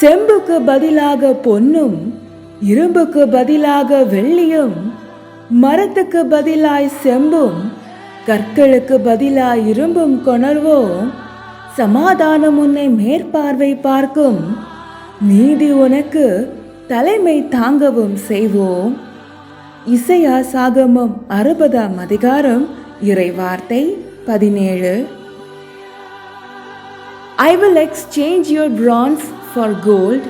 செம்புக்கு பதிலாக பொன்னும் இரும்புக்கு பதிலாக வெள்ளியும் மரத்துக்கு பதிலாய் செம்பும் கற்களுக்கு பதிலாய் இரும்பும் கொணர்வோம் சமாதானம் உன்னை மேற்பார்வை பார்க்கும். நீதி உனக்கு தலைமை தாங்கவும் செய்வோம். இசையா சாகமம் அறுபதாம் அதிகாரம் இறைவார்த்தை பதினேழு. I will exchange your brass for gold,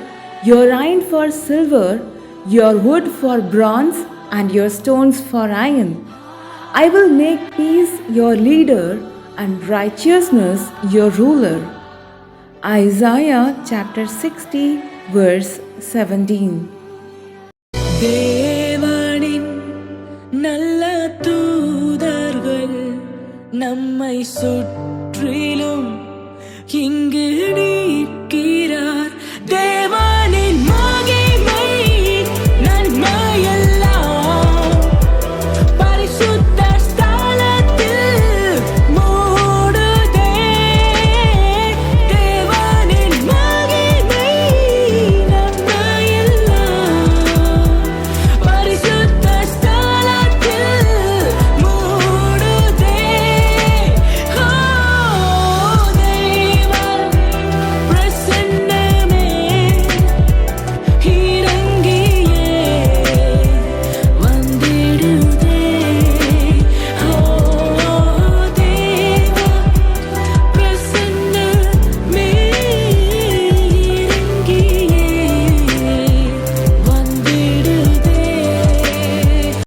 your iron for silver, your wood for bronze, and your stones for iron. I will make peace your leader and righteousness your ruler. Isaiah chapter 60, verse 17. தேவனின் நல்ல தூதர்கள் நம்மை சுற்றிலும் இங்கு நீ